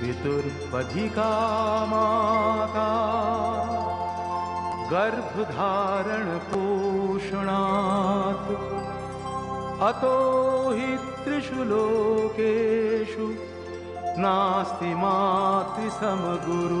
पितुर्पधिका माता गर्भधारणपोषणात् अतो हि त्रिषु लोकेषु नास्ति मातृसमगुरु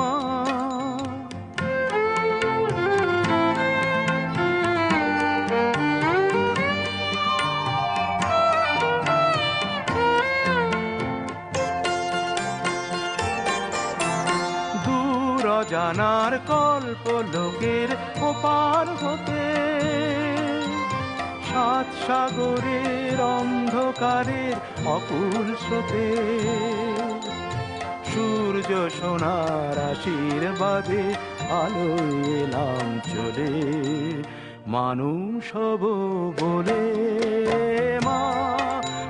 দূর জানার কল্প লোকের ওপার হতে। সাত সাগরের অন্ধকারের অকুল স্রোতে। সূর্য সোনার আশীর্বাদে আলো এলাম চলে। মানুষ হব বলে মা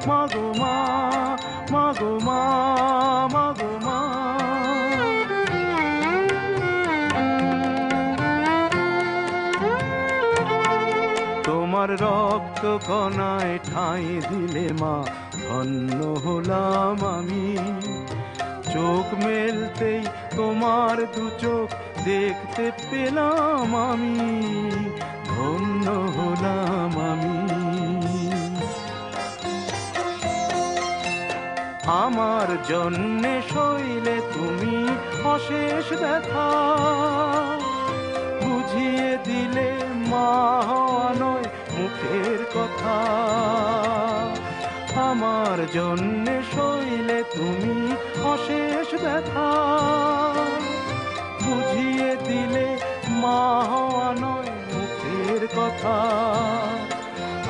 মাগো মা মাগো মা। তোমার রক্ত কণায় ঠাঁই দিলে মা, ধন্য হলাম আমি। চোখ মেলতেই তোমার দু চোখ দেখতে পেলাম আমি, ধন্য হলাম আমি। আমার জন্যে শৈলে তুমি অশেষ ব্যথা। কথা। আমার জন্যে শৈলে তুমি অশেষ ব্যথা। বুঝিয়ে দিলে মা হওয়া নয় মুখের কথা।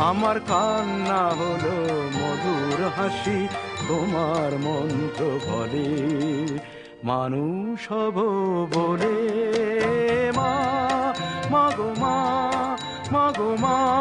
আমার কান্না হলো মধুর হাসি, তোমার মন্ত্র বলে। মানুষ হব বলে মা মাগো মা মাগো মা।